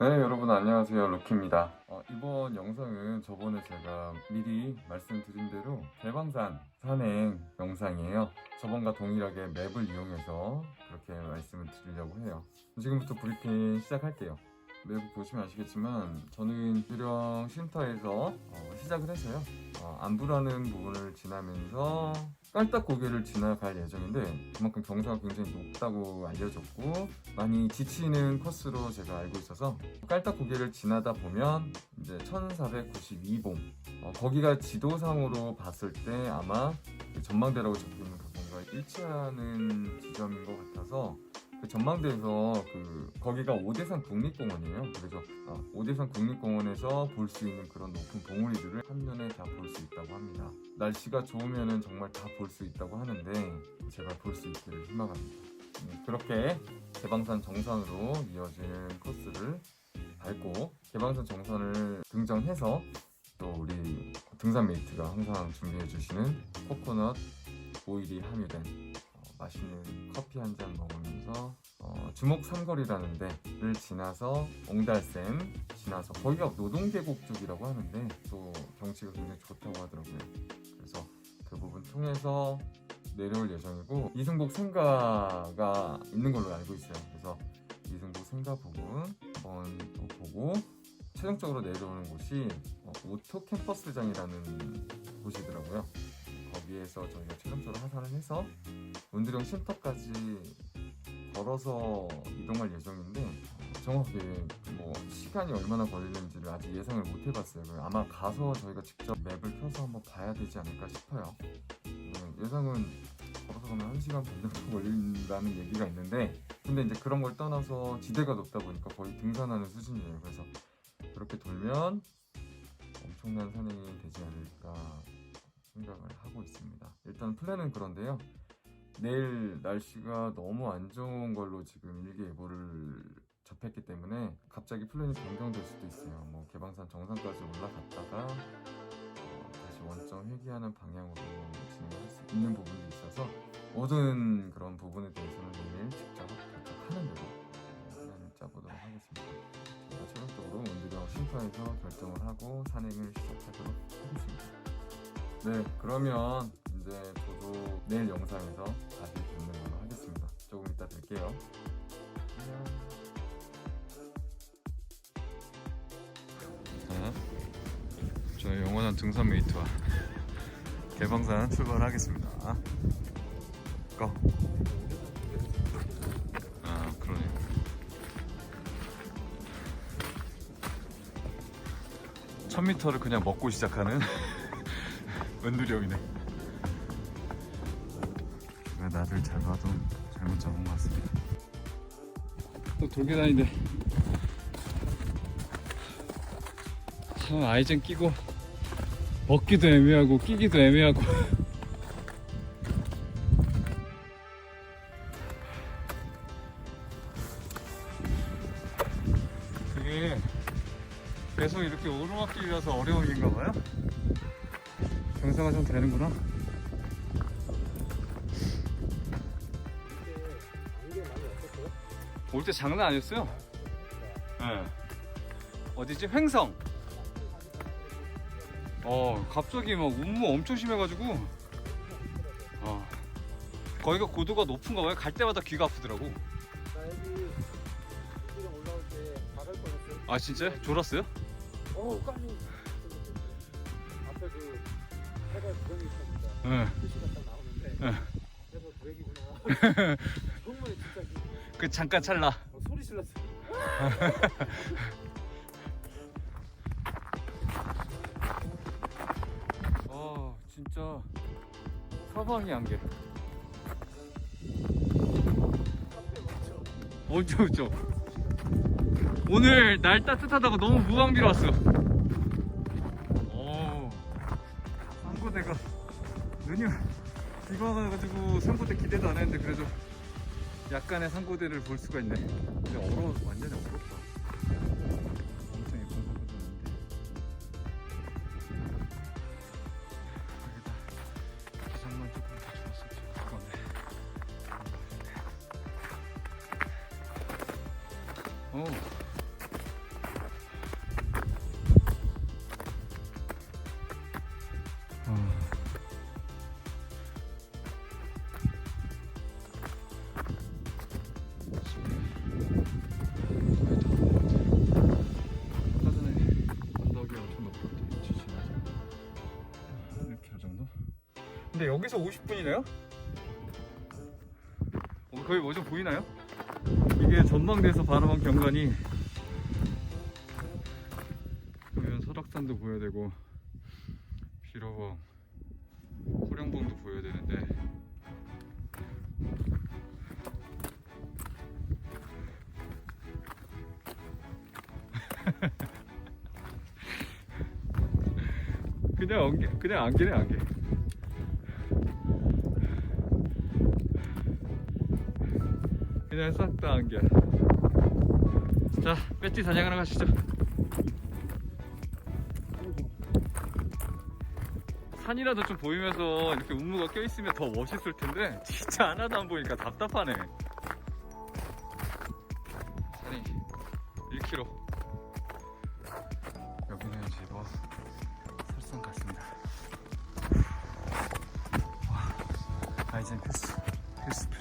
네 여러분 안녕하세요. 루키입니다. 어, 이번 영상은 저번에 제가 미리 말씀드린 대로 대방산 산행 영상이에요. 저번과 동일하게 맵을 이용해서 그렇게 말씀을 드리려고 해요. 지금부터 브리핑 시작할게요. 맵 보시면 아시겠지만 저는 유령 쉼터에서 어, 시작을 해서요. 어, 안부라는 부분을 지나면서 깔딱 고개를 지나갈 예정인데 그만큼 경사가 굉장히 높다고 알려졌고 많이 지치는 코스로 제가 알고 있어서 깔딱 고개를 지나다 보면 이제 1492봉. 어, 거기가 지도상으로 봤을 때 아마 그 전망대라고 적혀 있는 그건가 일치하는 지점인 것 같아서 그 전망대에서 그 거기가 오대산 국립공원이에요. 그래서 어, 오대산 국립공원에서 볼 수 있는 그런 높은 봉우리들을 한눈에 다 볼 수 있다고 합니다. 날씨가 좋으면은 정말 다 볼 수 있다고 하는데 제발 볼수 있기를 희망합니다. 음, 그렇게 개방산 정상으로 이어진 코스를 밟고 개방산 정선을 등정해서 또 우리 등산 메이트가 항상 준비해 주시는 코코넛 오일이 함유된 어, 맛있는 커피 한 잔 먹으면서 어, 주목 삼거리라는 데를 지나서 옹달샘 지나서 거기가 노동계곡 쪽이라고 하는데 또 경치가 굉장히 좋다고 하더라고요. 그래서 그 부분 통해서 내려올 예정이고 이승복 생가가 있는 걸로 알고 있어요. 그래서 이승복 생가 부분 한번 또 보고 최종적으로 내려오는 곳이 어, 오토 캠퍼스장이라는 곳이더라고요. 거기에서 저희가 최종적으로 하산을 해서 문드령 쉼터까지 걸어서 이동할 예정인데 정확하게 뭐 시간이 얼마나 걸리는지를 아직 예상을 못 해봤어요. 아마 가서 저희가 직접 맵을 펴서 한번 봐야 되지 않을까 싶어요. 네, 예상은 걸어서 가면 1시간 반 정도 걸린다는 얘기가 있는데 근데 이제 그런 걸 떠나서 지대가 높다 보니까 거의 등산하는 수준이에요. 그래서 그렇게 돌면 엄청난 산행이 되지 않을까 생각을 하고 있습니다. 일단 플랜은 그런데요. 내일 날씨가 너무 안 좋은 걸로 지금 일기예보를 접했기 때문에 갑자기 플랜이 변경될 수도 있어요. 뭐 개방산 정상까지 올라갔다가 어, 다시 원점 회귀하는 방향으로 진행할 수 있는 부분도 있어서 모든 그런 부분에 대해서는 내일 직접 도착하는 대로 어, 플랜을 짜보도록 하겠습니다. 제가 최종적으로 원두령 쉼터에서 결정을 하고 산행을 시작하도록 하겠습니다. 네, 그러면 이제 저도 내일 영상에서 다시 뵙는 걸로 하겠습니다. 조금 이따 뵐게요. 안녕. 자, 저의 영원한 등산 메이트와 개방산 출발하겠습니다. 고! 아, 그러네. 1000m를 그냥 먹고 시작하는 은두령이네. 왜 나들 잘 봐도 잘못 잡은 것 같습니다. 또 돌게 다니는데 참 아이젠 끼고 먹기도 애매하고 끼기도 애매하고 그게 계속 이렇게 오르막길이라서 어려움인가 봐요. 경사가 좀 되는구나. 올 때 장난 아니었어요. 네. 어디지? 횡성. 어, 갑자기 막 운무 엄청 심해가지고. 어. 거기가 고도가 높은가 봐요. 갈 때마다 귀가 아프더라고. 아, 진짜? 졸았어요? 어, 깜이. 그 해가 구멍이 있었습니다. 네. 표시가 딱 나오는데. 네. 그래서 브레이크구나. 정말 진짜 그- 그 잠깐 찰나. 어, 소리 질렀어. 아, 진짜 사방이 안개. 어쩌 어쩌. 오늘 날 따뜻하다고 너무 무방비로 왔어. 비가 와가지고 상고대 기대도 안 했는데 그래도 약간의 상고대를 볼 수가 있네. 근데 얼어 완전히 얼었다. 여기서 50분이네요? 어, 거의 뭐좀 보이나요? 이게 전망대에서 바라본 경관이 보면 설악산도 보여야 되고 비로봉 호령봉도 보여야 되는데 그냥 안개 그냥 안개네 안개 그냥 싹 다 안개 자 배지 사냥하러 가시죠. 산이라도 좀 보이면서 이렇게 운무가 껴있으면 더 멋있을 텐데 진짜 하나도 안 보이니까 답답하네. 산이 1km 여기는 이제 뭐 설산 같습니다. 와 아 이젠 필수 필수 필수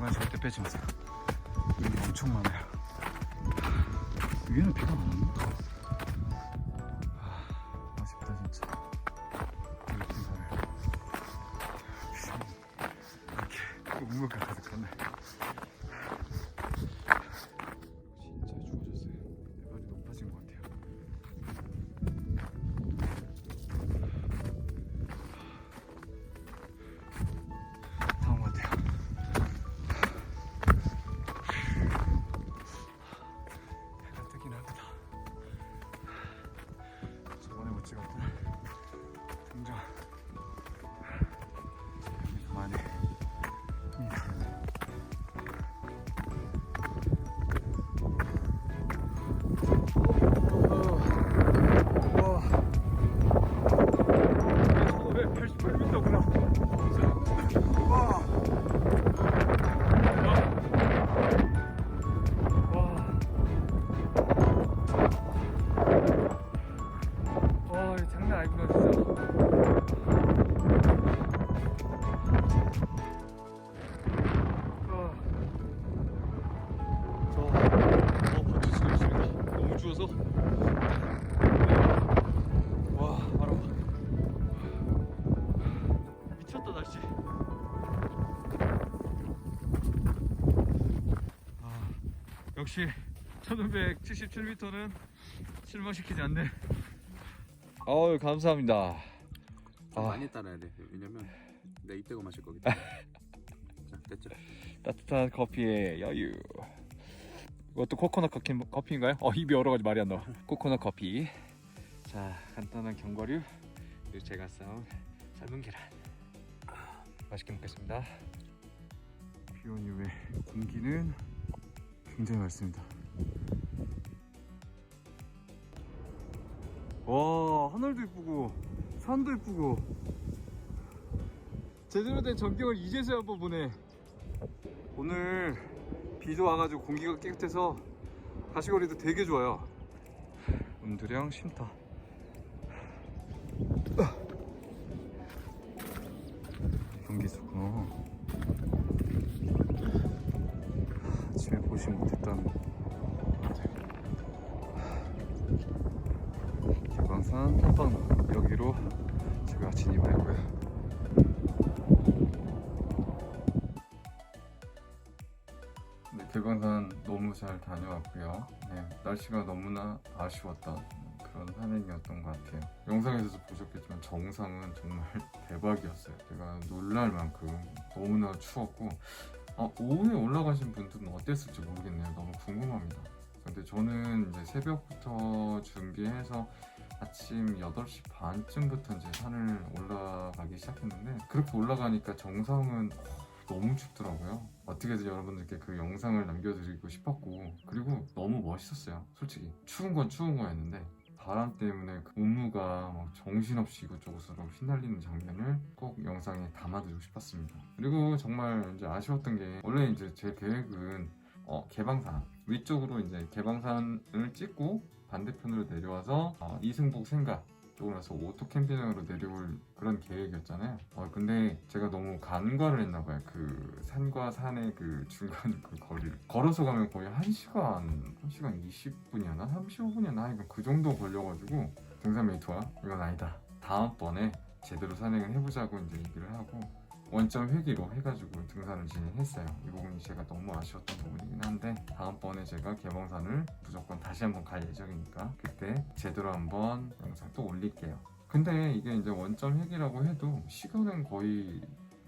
중간에 절대 빼지 마세요. 여기 엄청 많아요. 위에는 비가 안 왔나? 아, 아쉽다 진짜. 이렇게 우무가 가득하네 아, 역시 1577m는 실망시키지 않네. 어우, 감사합니다. 좀 아. 많이 따라야 돼. 왜냐면 내가 이때고 마실 거기 때문에. 자, 됐죠? 따뜻한 커피의 여유. 이것도 코코넛 커피, 커피인가요? 어 입이 얼어가지고 말이 안 나와. 코코넛 커피. 자 간단한 견과류. 그리고 제가 싸온 삶은 계란. 맛있게 먹겠습니다. 비온 이후에 공기는 굉장히 맑습니다. 와 하늘도 이쁘고 산도 이쁘고 제대로 된 전경을 이제서야 한번 보네. 오늘 비도 와가지고 공기가 깨끗해서 가시거리도 되게 좋아요. 운두령 쉼터. 제가 진입을 했고요. 네, 개관산 너무 잘 다녀왔고요. 네, 날씨가 너무나 아쉬웠던 그런 산행이었던 것 같아요. 영상에서도 보셨겠지만 정상은 정말 대박이었어요. 제가 놀랄 만큼 너무나 추웠고 아, 오후에 올라가신 분들은 어땠을지 모르겠네요. 너무 궁금합니다. 근데 저는 이제 새벽부터 준비해서 아침 8시 반쯤부터 이제 산을 올라가기 시작했는데 그렇게 올라가니까 정상은 너무 춥더라고요. 어떻게든 여러분들께 그 영상을 남겨드리고 싶었고 그리고 너무 멋있었어요. 솔직히 추운 건 추운 거였는데 바람 때문에 그 운무가 막 정신없이 이곳저곳으로 휘날리는 장면을 꼭 영상에 담아드리고 싶었습니다. 그리고 정말 이제 아쉬웠던 게 원래 이제 제 계획은 어, 개방산 위쪽으로 이제 개방산을 찍고 반대편으로 내려와서 어, 이승복 생가 쪽으로 해서 오토 캠핑장으로 내려올 그런 계획이었잖아요. 어, 근데 제가 너무 간과를 했나 봐요. 그 산과 산의 그 중간 그 거리를. 걸어서 가면 거의 1시간, 1시간 20분이었나? 35분이었나? 하여간 그 정도 걸려가지고 등산 메이트와 이건 아니다. 다음번에 제대로 산행을 해보자고 이제 얘기를 하고 원점 회기로 해가지고 등산을 진행했어요. 이 부분이 제가 너무 아쉬웠던 부분이긴 한데 다음번에 제가 개봉산을 무조건 다시 한번 갈 예정이니까 그때 제대로 한번 영상 또 올릴게요. 근데 이게 이제 원점 회기라고 해도 시간은 거의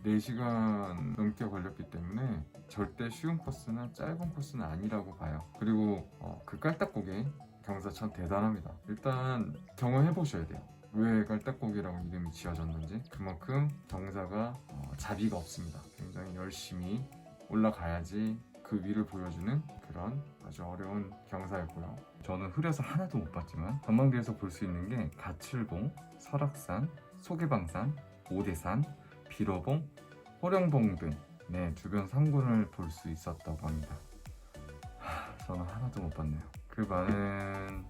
4시간 넘게 걸렸기 때문에 절대 쉬운 코스나 짧은 코스는 아니라고 봐요. 그리고 어, 그 깔딱고개 경사 참 대단합니다. 일단 경험해 보셔야 돼요. 왜 깔딱고기라고 이름이 지어졌는지 그만큼 경사가 어, 자비가 없습니다. 굉장히 열심히 올라가야지 그 위를 보여주는 그런 아주 어려운 경사였고요. 저는 흐려서 하나도 못 봤지만 전망대에서 볼 수 있는 게 가출봉, 설악산, 소계방산, 오대산, 비로봉, 호령봉 등 네, 주변 상군을 볼 수 있었다고 합니다. 하, 저는 하나도 못 봤네요. 그 많은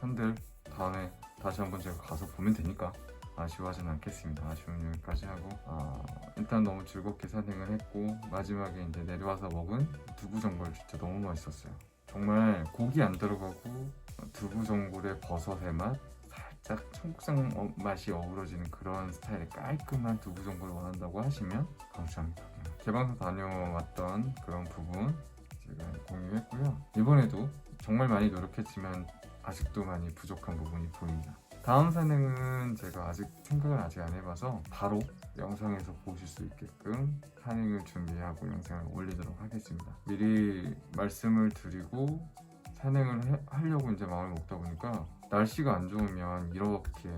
산들 다음에 다시 한번 제가 가서 보면 되니까 아쉬워하진 않겠습니다. 아쉬운 여기까지 하고 아, 일단 너무 즐겁게 산행을 했고 마지막에 이제 내려와서 먹은 두부 전골 진짜 너무 맛있었어요. 정말 고기 안 들어가고 두부 전골의 버섯의 맛 살짝 청국장 어- 맛이 어우러지는 그런 스타일의 깔끔한 두부 전골을 원한다고 하시면 강추합니다. 개방서 다녀왔던 그런 부분 제가 공유했고요. 이번에도 정말 많이 노력했지만 아직도 많이 부족한 부분이 보입니다. 다음 산행은 제가 아직 생각을 아직 안 해봐서 바로 영상에서 보실 수 있게끔 산행을 준비하고 영상을 올리도록 하겠습니다. 미리 말씀을 드리고 산행을 해- 하려고 이제 마음을 먹다 보니까 날씨가 안 좋으면 이렇게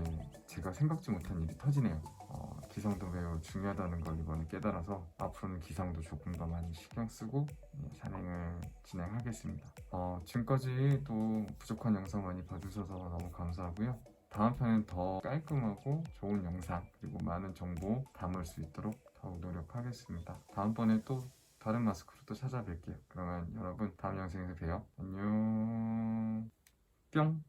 제가 생각지 못한 일이 터지네요. 어, 기상도 매우 중요하다는 걸 이번에 깨달아서 앞으로는 기상도 조금 더 많이 신경 쓰고 네, 산행을 진행하겠습니다. 어, 지금까지 또 부족한 영상 많이 봐주셔서 너무 감사하고요. 다음 편엔 더 깔끔하고 좋은 영상 그리고 많은 정보 담을 수 있도록 더욱 노력하겠습니다. 다음번에 또 다른 마스크로 또 찾아뵐게요. 그러면 여러분 다음 영상에서 봬요. 안녕. 뿅.